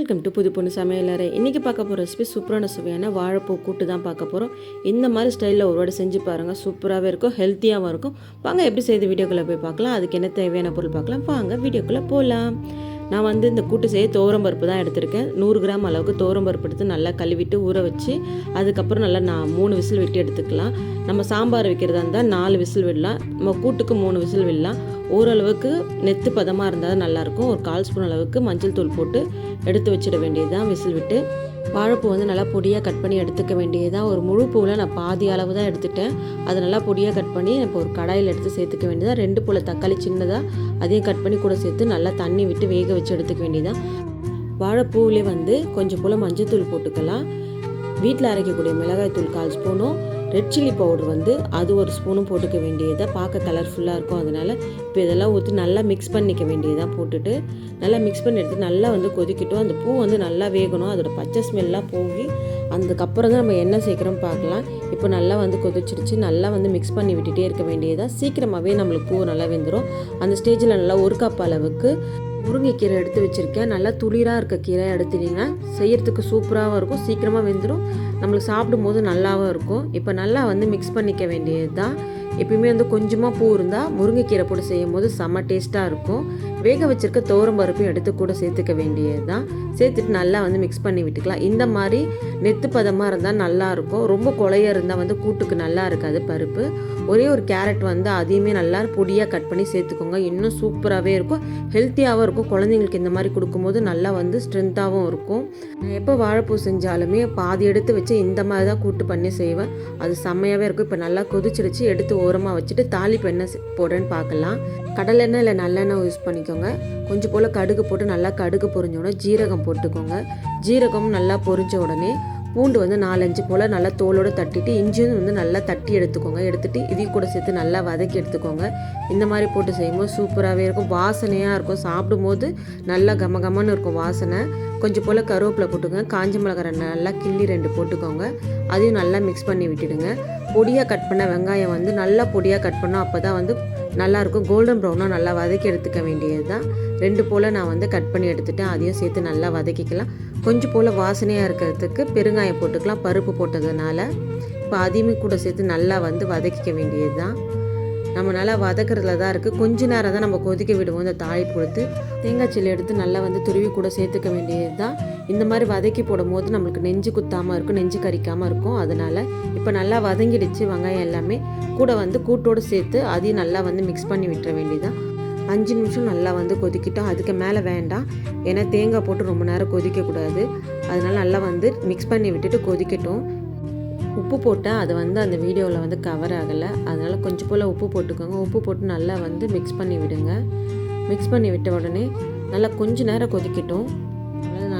Welcome to புது பொண்ணு சமையலறை இன்றைக்கி பார்க்க போகிற ரெசிபி சூப்பரான சுவையான வாழைப்பூ கூட்டு தான் பார்க்க போகிறோம் இந்த மாதிரி ஸ்டைலில் ஒரு வாட்டி செஞ்சு பாருங்கள் சூப்பராகவே இருக்கும் ஹெல்த்தியாகவும் இருக்கும். வாங்க எப்படி செய்து வீடியோக்குள்ளே போய் பார்க்கலாம். அதுக்கு என்ன தேவையான பொருள் பார்க்கலாம். வாங்க வீடியோக்குள்ளே போகலாம் நான் வந்து இந்த கூட்டு செய்ய பருப்பு தான் எடுத்திருக்கேன். நூறு கிராம் அளவுக்கு பருப்பு எடுத்து நல்லா கழுவிட்டு ஊற வச்சு அதுக்கப்புறம் நல்லா நான் மூணு விசில் விட்டு எடுத்துக்கலாம். நம்ம சாம்பார் வைக்கிறதா இருந்தால் நாலு விசில் விடலாம். நம்ம கூட்டுக்கு மூணு விசில் விடலாம். ஓரளவுக்கு நெத்து பதமாக இருந்தால் நல்லாயிருக்கும் ஒரு கால் ஸ்பூன் அளவுக்கு மஞ்சள் தூள் போட்டு எடுத்து வச்சிட வேண்டியது தான் விசில் விட்டு. வாழைப்பூ வந்து நல்லா பொடியாக கட் பண்ணி எடுத்துக்க வேண்டியதான் ஒரு முழு பூவில் நான் பாதி அளவு தான் எடுத்துட்டேன். அதை நல்லா பொடியாக கட் பண்ணி இப்போ ஒரு கடாயில் எடுத்து சேர்த்துக்க வேண்டியதாக ரெண்டு பூவில் தக்காளி சின்னதாக அதையும் கட் பண்ணி கூட சேர்த்து நல்லா தண்ணி விட்டு வேக வச்சு எடுத்துக்க வேண்டியதான் வாழைப்பூவிலே வந்து கொஞ்சம் போல் மஞ்சள் தூள் போட்டுக்கலாம். வீட்டில் அரைக்கக்கூடிய மிளகாய் தூள் கால் ஸ்பூனும் ரெட் சில்லி பவுடர் வந்து அது ஒரு ஸ்பூனும் போட்டுக்க வேண்டியதை பார்க்க கலர்ஃபுல்லாக இருக்கும். அதனால் இப்போ இதெல்லாம் ஊற்றி நல்லா மிக்ஸ் பண்ணிக்க வேண்டியதாக போட்டுட்டு நல்லா மிக்ஸ் பண்ணி எடுத்து நல்லா வந்து கொதிக்கட்டும். அந்த பூ வந்து நல்லா வேகணும். அதோட பச்சை ஸ்மெல்லாம் போகி அதுக்கப்புறம் தான் நம்ம என்ன சேர்க்குறோம் பார்க்கலாம். இப்போ நல்லா வந்து கொதிச்சிருச்சு. நல்லா வந்து மிக்ஸ் பண்ணி விட்டுட்டே இருக்க வேண்டியதாக சீக்கிரமாகவே நம்மளுக்கு பூ நல்லா வெந்துடும் அந்த ஸ்டேஜில் நல்லா ஒரு கப் அளவுக்கு முருங்கைக்கீரை எடுத்து வச்சுருக்கேன். நல்லா துளிராக இருக்க கீரை எடுத்துட்டிங்கன்னா செய்கிறதுக்கு சூப்பராகவும் இருக்கும். சீக்கிரமாக வெந்துடும் நம்மளுக்கு சாப்பிடும்போது நல்லாவும் இருக்கும். இப்போ நல்லா வந்து மிக்ஸ் பண்ணிக்க வேண்டியது தான் எப்பயுமே வந்து கொஞ்சமாக பூ இருந்தால் முருங்கைக்கீரை போட்டு செய்யும் போது செம்ம டேஸ்ட்டாக இருக்கும். வேக வச்சிருக்க தோரம் பருப்பையும் எடுத்து கூட சேர்த்துக்க வேண்டியது தான் சேர்த்துட்டு நல்லா வந்து மிக்ஸ் பண்ணி விட்டுக்கலாம். இந்த மாதிரி நெத்து பதமாக இருந்தால் நல்லாயிருக்கும் ரொம்ப கொலையாக இருந்தால் வந்து கூட்டுக்கு நல்லா இருக்காது பருப்பு. ஒரே ஒரு கேரட் வந்து அதையுமே நல்லா பொடியாக கட் பண்ணி சேர்த்துக்கோங்க. இன்னும் சூப்பராகவே இருக்கும். ஹெல்த்தியாகவும் இருக்கும். குழந்தைங்களுக்கு இந்த மாதிரி கொடுக்கும்போது நல்லா வந்து ஸ்ட்ரென்த்தாகவும் இருக்கும். நான் எப்போ வாழைப்பூ செஞ்சாலுமே பாதி எடுத்து வச்சு இந்த மாதிரி தான் கூட்டு பண்ணி செய்வேன். அது செம்மையாகவே இருக்கும். இப்போ நல்லா கொதிச்சிருச்சு. எடுத்து ஓரமாக வச்சுட்டு தாளிப்பு என்ன போடுறேன்னு பார்க்கலாம். கடலெண்ணெய் இல்லை நல்லெண்ணெய் யூஸ் பண்ணிக்கோங்க. கொஞ்சம் போல் கடுகு போட்டு நல்லா கடுகு பொரிஞ்ச உடனே ஜீரகம் போட்டுக்கோங்க. ஜீரகம் நல்லா பொரிஞ்ச உடனே பூண்டு வந்து நாலஞ்சு போல் நல்லா தோலோடு தட்டிட்டு இஞ்சியும் வந்து நல்லா தட்டி எடுத்துக்கோங்க. எடுத்துகிட்டு இதையும் கூட சேர்த்து நல்லா வதக்கி எடுத்துக்கோங்க. இந்த மாதிரி போட்டு செய்யும்போது சூப்பராகவே இருக்கும். வாசனையாக இருக்கும். சாப்பிடும்போது நல்லா கம கமன்னு இருக்கும் வாசனை. கொஞ்சம் போல் கருவேப்பிலை போட்டுக்கோங்க. காஞ்ச மிளகாய் நல்லா கிள்ளி ரெண்டு போட்டுக்கோங்க. அதையும் நல்லா மிக்ஸ் பண்ணி விட்டுடுங்க. பொடியாக கட் பண்ண வெங்காயம் வந்து நல்லா பொடியாக கட் பண்ணோம் அப்போ தான் வந்து நல்லாயிருக்கும் கோல்டன் ப்ரௌனாக நல்லா வதக்கி எடுத்துக்க வேண்டியது தான் ரெண்டு போல் நான் வந்து கட் பண்ணி எடுத்துட்டேன். அதையும் சேர்த்து நல்லா வதக்கிக்கலாம். கொஞ்சம் போல் வாசனையாக இருக்கிறதுக்கு பெருங்காயம் போட்டுக்கலாம் பருப்பு போட்டதுனால. இப்போ அதையுமே கூட சேர்த்து நல்லா வந்து வதக்கிக்க வேண்டியது தான் நம்ம நல்லா வதக்கிறதுல தான் இருக்குது கொஞ்ச நேரம் தான் நம்ம கொதிக்க விடுவோம் இந்த தாளிப்பு கொடுத்து. தேங்காய் சில்லி எடுத்து நல்லா வந்து துருவி கூட சேர்த்துக்க வேண்டியது தான் இந்த மாதிரி வதக்கி போடும் போது நம்மளுக்கு நெஞ்சு குத்தாமல் இருக்கும் நெஞ்சு கறிக்காமல் இருக்கும். அதனால் இப்போ நல்லா வதங்கிடுச்சு வெங்காயம் எல்லாமே. கூட வந்து கூட்டோடு சேர்த்து அதையும் நல்லா வந்து மிக்ஸ் பண்ணி விட்டுற வேண்டியதுதான். அஞ்சு நிமிஷம் நல்லா வந்து கொதிக்கிட்டோம். அதுக்கு மேலே வேண்டாம். ஏன்னா தேங்காய் போட்டு ரொம்ப நேரம் கொதிக்கக்கூடாது. அதனால் நல்லா வந்து மிக்ஸ் பண்ணி விட்டுட்டு கொதிக்கட்டும். உப்பு போட்டால் அது வந்து அந்த வீடியோவில் வந்து கவர் ஆகலை. அதனால் கொஞ்சம் போல் உப்பு போட்டுக்கோங்க. உப்பு போட்டு நல்லா வந்து மிக்ஸ் பண்ணி விடுங்க. மிக்ஸ் பண்ணி விட்ட உடனே நல்லா கொஞ்சம் நேரம் கொதிக்கட்டும்.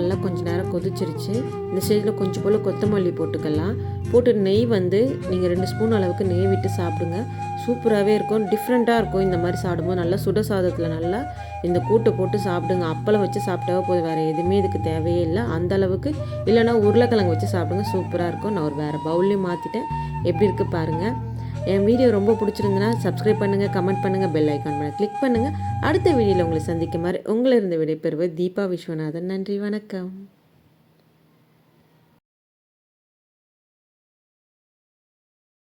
நல்லா கொஞ்சம் நேரம் கொதிச்சிருச்சு. இந்த ஸ்டேஜில் கொஞ்சம் போல் கொத்தமல்லி போட்டுக்கலாம். போட்டு நெய் வந்து நீங்கள் ரெண்டு ஸ்பூன் அளவுக்கு நெய் விட்டு சாப்பிடுங்க. சூப்பராகவே இருக்கும். டிஃப்ரெண்ட்டாக இருக்கும் இந்த மாதிரி சாப்பிடும்போது. நல்லா சுட சாதத்தில் நல்லா இந்த கூட்டை போட்டு சாப்பிடுங்க. அப்பளம் வச்சு சாப்பிட்டாவே போதும். வேறு எதுவுமே இதுக்கு தேவையே இல்லை. அந்த அளவுக்கு. இல்லைனா உருளைக்கிழங்கு வச்சு சாப்பிடுங்க. சூப்பராக இருக்கும். நான் ஒரு வேறு பவுல்லையும் மாற்றிட்டேன் எப்படி இருக்குது பாருங்கள் என் வீடியோ ரொம்ப பிடிச்சிருந்தனா சப்ஸ்கிரைப் பண்ணுங்கள் கமெண்ட் பண்ணுங்கள் பெல் ஐக்கான் பண்ண கிளிக் பண்ணுங்கள் அடுத்த வீடியோவில் உங்களை சந்திக்குமாறு உங்களிருந்து உங்களை விடைபெறுவது தீபா விஸ்வநாதன். நன்றி வணக்கம்.